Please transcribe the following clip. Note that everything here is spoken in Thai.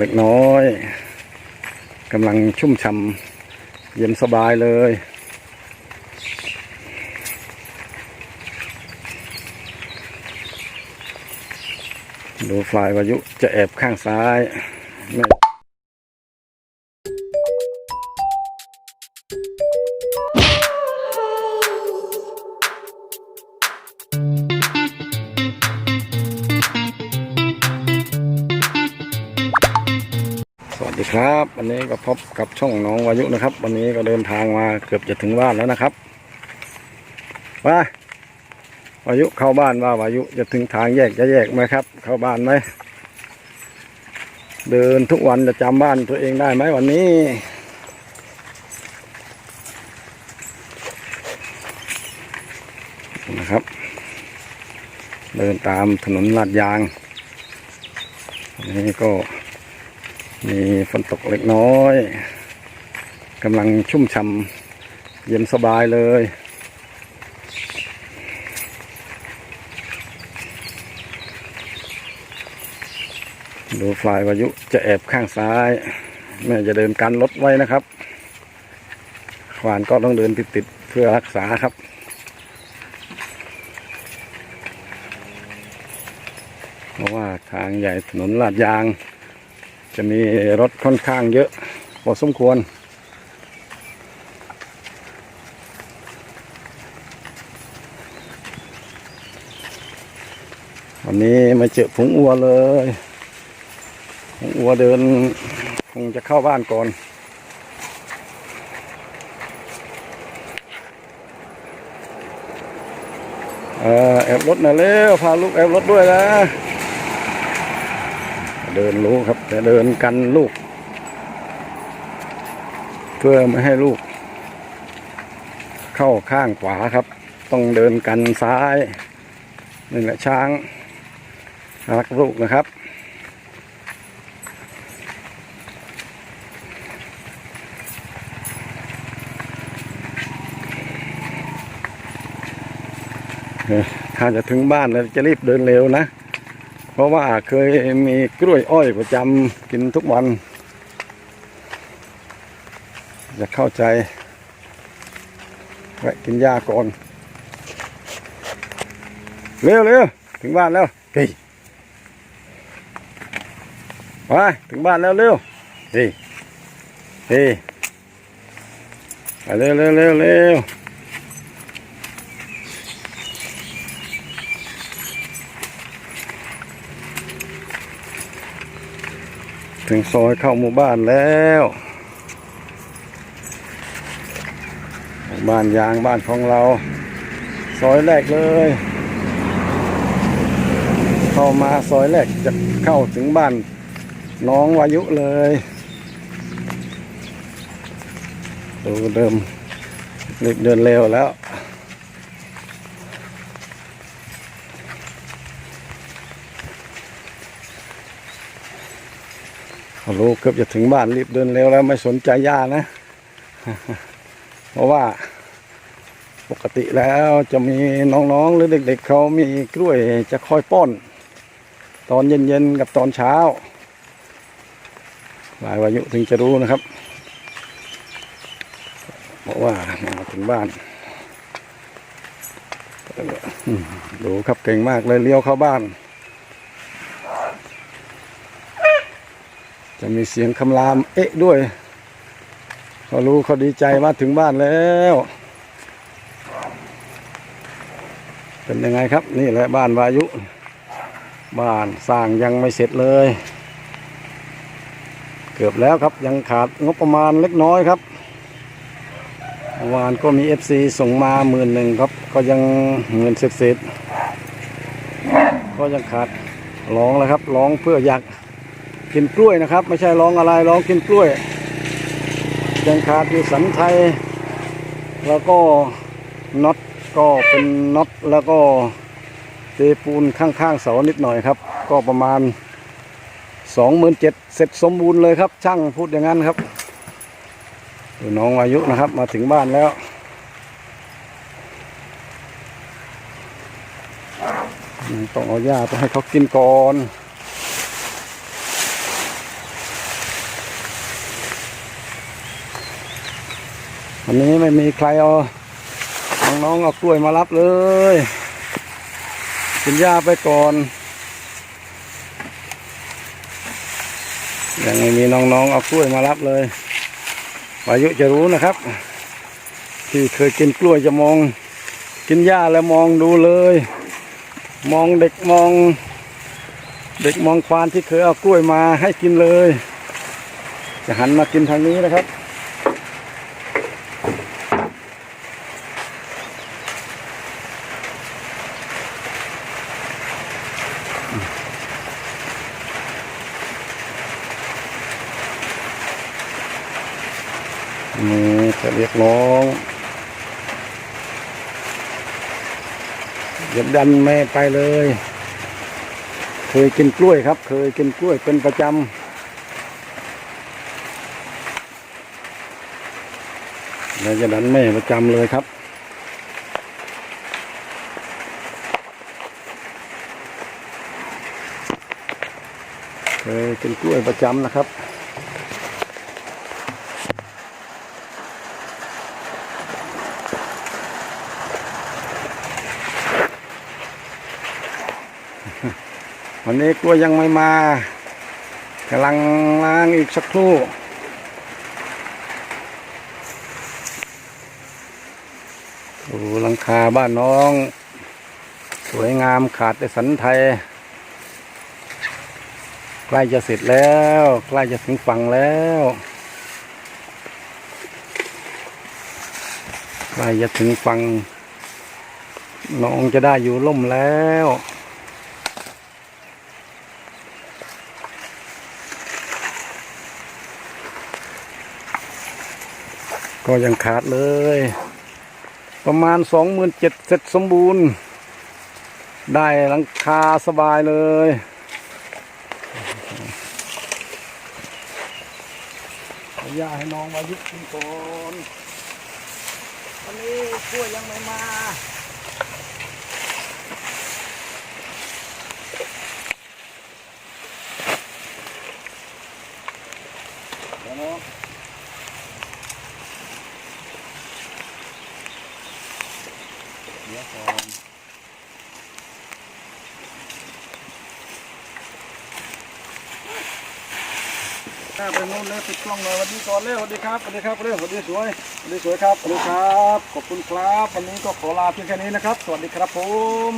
เล็กน้อยกำลังชุ่มฉ่ำเย็นสบายเลย ดูฝ่ายวายุจะแอบข้างซ้าย วัสดีครับ วันนี้ก็พบกับช่องน้องวายุนะครับ วันนี้ก็เดินทางมาเกือบจะถึงบ้านแล้วนะครับไปวายุเข้าบ้านว่าวายุจะถึงทางแยกจะแยกไหมครับ เข้าบ้านไหมเดินทุกวันจะจำบ้านตัวเองได้ไหมวันนี้ นะครับ เดินตามถนนลาดยางนนี้ก็ มีฝนตกเล็กน้อยกำลังชุ่มฉ่ำเย็นสบายเลย ดูฟลายวายุจะแอบข้างซ้ายแม่จะเดินกันรถไว้นะครับควานก็ต้องเดินติดๆเพื่อรักษาครับเพราะว่าทางใหญ่ถนนลาดยาง จะมีรถค่อนข้างเยอะพอสมควร วันนี้มาเจอผงอัวเลยผงอัวเดินคงจะเข้าบ้านก่อนเออแอบรถหน่อยเร็วพาลูกแอบรถด้วยนะ เดินรู้ครับแต่เดินกันลูก เพื่อไม่ให้ลูก เข้าข้างขวาครับ ต้องเดินกันซ้ายนี่แหละช้างรักลูกนะครับ ถ้าจะถึงบ้านแล้วจะรีบเดินเร็วนะ เพราะว่าเคยมีกล้วยอ้อยประจำกินทุกวัน จะเข้าใจแวะกินหญ้าก่อน เร็วเร็วถึงบ้านแล้วเฮ้ยไปถึงบ้านแล้วเร็วเฮ้ยเฮ้ยไปเร็วเร็วเร็วเร็ว ถึงซอยเข้าหมู่บ้านแล้วบ้านยางบ้านของเรา ซอยแรกเลย เข้ามาซอยแรกจะเข้าถึงบ้านน้องวายุเลยดูเดิมเดินเร็วแล้ว รู้เกือบจะถึงบ้านรีบเดินเร็วแล้วไม่สนใจย่านะ เพราะว่าปกติแล้วจะมีน้องๆหรือเด็กๆเขามีกล้วยจะคอยป้อน ตอนเย็นๆกับตอนเช้าหลายวายุถึงจะรู้นะครับ เพราะว่ามาถึงบ้านดูครับเก่งมากเลยเลี้ยวเข้าบ้าน จะมีเสียงคำราม เอ๊ะด้วยเขารู้เขาดีใจมาถึงบ้านแล้ว เป็นยังไงครับ นี่แหละบ้านวายุ บ้านสร้างยังไม่เสร็จเลย เกือบแล้วครับยังขาดงบประมาณเล็กน้อยครับวานก็มีเอฟซีส่งมาหมื่นหนึ่งครับ ก็ยังเงินเสร็จก็ยังขาดร้องแล้วครับร้องเพื่ออยาก กินกล้วยนะครับ ไม่ใช่ร้องอะไรร้องกินกล้วยยังขาดอยู่สันไทย แล้วก็น็อตก็เป็นน็อตแล้วก็เทปูนข้างๆเสานิดหน่อยครับ ก็ประมาณสองหมื่นเจ็ดเสร็จสมบูรณ์เลยครับ ช่างพูดอย่างนั้นครับดูน้องอายุนะครับมาถึงบ้านแล้วต้องเอาหญ้าไปให้เขากินก่อน วันนี้ไม่มีใครเอาน้องๆเอากล้วยมารับเลยกินหญ้าไปก่อน ยังไม่มีน้องๆเอากล้วยมารับเลยวายุจะรู้นะครับ ที่เคยกินกล้วยจะมอง กินหญ้าแล้วมองดูเลย มองเด็กมอง เด็กมองควานที่เคยเอากล้วยมาให้กินเลย จะหันมากินทางนี้นะครับ นี่จะเรียกร้องอย่าดันแม่ไปเลย เคยกินกล้วยครับ เคยกินกล้วยเป็นประจำแล้วจะดันแม่ประจำเลยครับเคยกินกล้วยประจำนะครับ วันนี้กลัวยังไม่มากำลังล้างอีกสักครู่ดูหลังคาบ้านน้อง สวยงามขาดแต่สันไทย ใกล้จะเสร็จแล้ว ใกล้จะถึงฝั่งแล้วใกล้จะถึงฝั่งน้องจะได้อยู่ล่มแล้ว ก็ยังขาดเลย ประมาณสองหมื่นเจ็ดเสร็จสมบูรณ์ ได้หลังคาสบายเลยขอย่าให้น้องมายุบกินก่อนวันนี้กล้วยยังไม่มาเดี๋ยวน้อง เดี๋ยวก่อน หน้าไปนู้นเลยปิดกล้องหน่อยสวัสดีก่อนเลยสวัสดีครับสวัสดีครับเรื่สวัสดีสวยสวัสดีสวยครับสวัสดีครับ ขอบคุณครับ วันนี้ก็ขอลาเพียงแค่นี้นะครับ สวัสดีครับผม